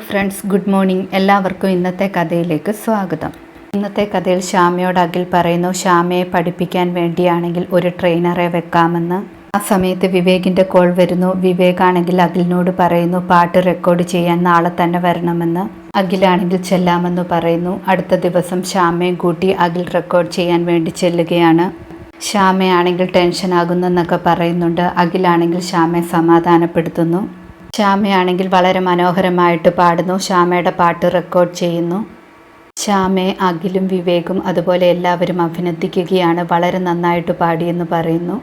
Friends good morning എല്ലാവർക്കും ഇന്നത്തെ കഥയിലേക്ക് സ്വാഗതം. ഇന്നത്തെ കഥയിൽ ശ്യാമയോട് അഖിൽ പറയുന്നു ശ്യാമയെ പഠിപ്പിക്കാൻ വേണ്ടിയാണെങ്കിൽ ഒരു ട്രെയിനറെ വെക്കാമെന്ന്. ആ സമയത്ത് വിവേകിന്റെ കോൾ വരുന്നു. വിവേകാണെങ്കിൽ അഖിലിനോട് പറയുന്നു പാട്ട് റെക്കോർഡ് ചെയ്യാൻ നാളെ തന്നെ വരണമെന്ന്. അഖിലാണെങ്കിൽ ചെല്ലാമെന്ന് പറയുന്നു. അടുത്ത ദിവസം ശ്യാമയും കൂട്ടി അഖിൽ റെക്കോർഡ് ചെയ്യാൻ വേണ്ടി ചെല്ലുകയാണ്. ശ്യാമയാണെങ്കിൽ ടെൻഷനാകുന്നെന്നൊക്കെ പറയുന്നുണ്ട്. അഖിലാണെങ്കിൽ ശ്യാമയെ സമാധാനപ്പെടുത്തുന്നു. ശ്യാമയാണെങ്കിൽ വളരെ മനോഹരമായിട്ട് പാടുന്നു. ശ്യാമയുടെ പാട്ട് റെക്കോർഡ് ചെയ്യുന്നു. ശ്യാമയെ അഖിലും വിവേകും അതുപോലെ എല്ലാവരും അഭിനന്ദിക്കുകയാണ്. വളരെ നന്നായിട്ട് പാടിയെന്ന് പറയുന്നു.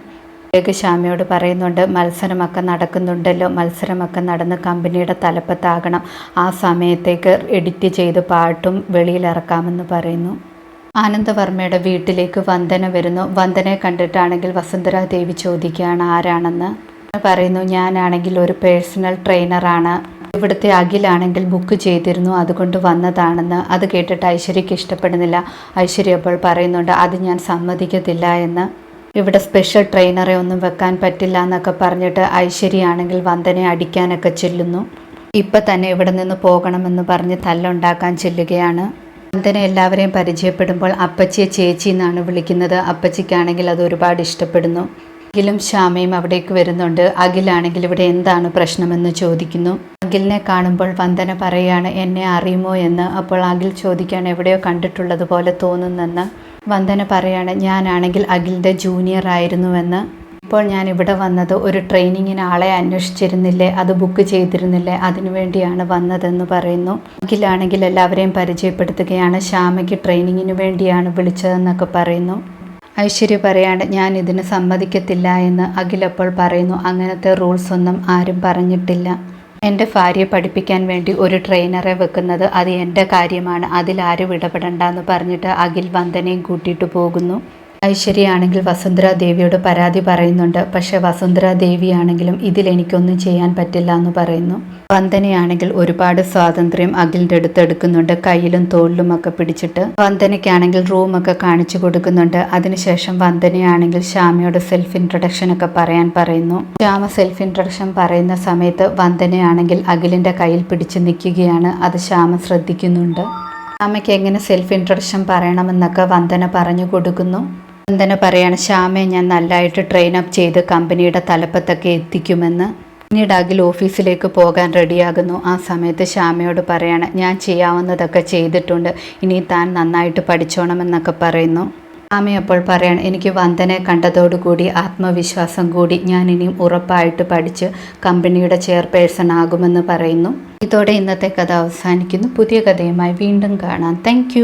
വിവേക് ശ്യാമയോട് പറയുന്നുണ്ട് മത്സരമൊക്കെ നടക്കുന്നുണ്ടല്ലോ. മത്സരമൊക്കെ നടന്ന് കമ്പനിയുടെ തലപ്പത്താകണം. ആ സമയത്തേക്ക് എഡിറ്റ് ചെയ്ത് പാട്ടും വെളിയിലിറക്കാമെന്ന് പറയുന്നു. ആനന്ദവർമ്മയുടെ വീട്ടിലേക്ക് വന്ദന വരുന്നു. വന്ദനയെ കണ്ടിട്ടാണെങ്കിൽ വസുന്ധര ദേവി ചോദിക്കുകയാണ് ആരാണെന്ന്? പറയുന്നു ഞാനാണെങ്കിൽ ഒരു പേഴ്സണൽ ട്രെയിനറാണ്. ഇവിടുത്തെ അഖിലാണെങ്കിൽ ബുക്ക് ചെയ്തിരുന്നു അതുകൊണ്ട് വന്നതാണെന്ന്. അത് കേട്ടിട്ട് ഐശ്വര്യയ്ക്ക് ഇഷ്ടപ്പെടുന്നില്ല. ഐശ്വര്യ അപ്പോൾ പറയുന്നുണ്ട് അത് ഞാൻ സമ്മതിക്കത്തില്ല എന്ന്. ഇവിടെ സ്പെഷ്യൽ ട്രെയിനറെ ഒന്നും വെക്കാൻ പറ്റില്ല എന്നൊക്കെ പറഞ്ഞിട്ട് ഐശ്വര്യയാണെങ്കിൽ വന്ദനെ അടിക്കാനൊക്കെ ചെല്ലുന്നു. ഇപ്പം തന്നെ ഇവിടെ നിന്ന് പോകണമെന്ന് പറഞ്ഞ് തല്ലുണ്ടാക്കാൻ ചെല്ലുകയാണ്. വന്ദനെ എല്ലാവരെയും പരിചയപ്പെടുമ്പോൾ അപ്പച്ചിയെ ചേച്ചി എന്നാണ് വിളിക്കുന്നത്. അപ്പച്ചിക്കാണെങ്കിൽ അത് ഒരുപാട് ഇഷ്ടപ്പെടുന്നു. അഖിലും ശ്യാമയും അവിടേക്ക് വരുന്നുണ്ട്. അഖിലാണെങ്കിൽ ഇവിടെ എന്താണ് പ്രശ്നമെന്ന് ചോദിക്കുന്നു. അഖിലിനെ കാണുമ്പോൾ വന്ദന പറയാണ് എന്നെ അറിയുമോ എന്ന്? അപ്പോൾ അഖിൽ ചോദിക്കുകയാണ് എവിടെയോ കണ്ടിട്ടുള്ളത് പോലെ തോന്നുന്നെന്ന്? വന്ദന പറയാണ് ഞാനാണെങ്കിൽ അഖിലിന്റെ ജൂനിയർ ആയിരുന്നുവെന്ന്. ഇപ്പോൾ ഞാൻ ഇവിടെ വന്നത് ഒരു ട്രെയിനിങ്ങിന് ആളെ അന്വേഷിച്ചിരുന്നില്ലേ അത് ബുക്ക് ചെയ്തിരുന്നില്ലേ അതിനുവേണ്ടിയാണ് വന്നതെന്ന് പറയുന്നു. അഖിലാണെങ്കിൽ എല്ലാവരെയും പരിചയപ്പെടുത്തുകയാണ് ശ്യാമയ്ക്ക് ട്രെയിനിങ്ങിന് വേണ്ടിയാണ് വിളിച്ചതെന്നൊക്കെ പറയുന്നു. ഐശ്വര്യ പറയാണ് ഞാൻ ഇതിന് സമ്മതിക്കത്തില്ല എന്ന് അഖിലപ്പോൾ പറയുന്നു. അങ്ങനത്തെ റൂൾസ് ഒന്നും ആരും പറഞ്ഞിട്ടില്ല. എന്റെ ഭാര്യയെ പഠിപ്പിക്കാൻ വേണ്ടി ഒരു ട്രെയിനറെ വെക്കുന്നത് അത് എന്റെ കാര്യമാണ്. അതിലാരും ഇടപെടണ്ടെന്ന് പറഞ്ഞിട്ട് അഖിൽ വന്ദനയും കൂട്ടിയിട്ട് പോകുന്നു. ഐശ്വര്യയാണെങ്കിൽ വസുന്ധര ദേവിയോട് പരാതി പറയുന്നുണ്ട്. പക്ഷെ വസുന്ധര ദേവിയാണെങ്കിലും ഇതിൽ എനിക്കൊന്നും ചെയ്യാൻ പറ്റില്ല എന്ന് പറയുന്നു. വന്ദനയാണെങ്കിൽ ഒരുപാട് സ്വാതന്ത്ര്യം അഖിലിന്റെ അടുത്ത് എടുക്കുന്നുണ്ട്. കയ്യിലും തോളിലും ഒക്കെ പിടിച്ചിട്ട് വന്ദനയ്ക്കാണെങ്കിൽ റൂമൊക്കെ കാണിച്ചു കൊടുക്കുന്നുണ്ട്. അതിനുശേഷം വന്ദനയാണെങ്കിൽ ശ്യാമയോട് സെൽഫ് ഇൻട്രൊഡക്ഷൻ ഒക്കെ പറയാൻ പറയുന്നു. ശ്യാമ സെൽഫ് ഇൻട്രൊഡക്ഷൻ പറയുന്ന സമയത്ത് വന്ദനയാണെങ്കിൽ അഖിലിന്റെ കയ്യിൽ പിടിച്ചു നിൽക്കുകയാണ്. അത് ശ്യാമ ശ്രദ്ധിക്കുന്നുണ്ട്. ശ്യാമയ്ക്ക് എങ്ങനെ സെൽഫ് ഇൻട്രൊഡക്ഷൻ പറയണമെന്നൊക്കെ വന്ദന പറഞ്ഞു കൊടുക്കുന്നു. വന്ദന പറയാണ് ശ്യാമെ ഞാൻ നല്ലതായിട്ട് ട്രെയിൻ അപ്പ് ചെയ്ത് കമ്പനിയുടെ തലപ്പത്തൊക്കെ എത്തിക്കുമെന്ന്. പിന്നീട് അഖിൽ ഓഫീസിലേക്ക് പോകാൻ റെഡിയാകുന്നു. ആ സമയത്ത് ശ്യാമയോട് പറയാണ് ഞാൻ ചെയ്യാവുന്നതൊക്കെ ചെയ്തിട്ടുണ്ട്. ഇനി താൻ നന്നായിട്ട് പഠിച്ചോണമെന്നൊക്കെ പറയുന്നു. ശ്യാമ അപ്പോൾ പറയാണ് എനിക്ക് വന്ദനെ കണ്ടതോടുകൂടി ആത്മവിശ്വാസം കൂടി. ഞാൻ ഇനിയും ഉറപ്പായിട്ട് പഠിച്ച് കമ്പനിയുടെ ചെയർപേഴ്സൺ ആകുമെന്ന് പറയുന്നു. ഇതോടെ ഇന്നത്തെ കഥ അവസാനിക്കുന്നു. പുതിയ കഥയുമായി വീണ്ടും കാണാം. താങ്ക്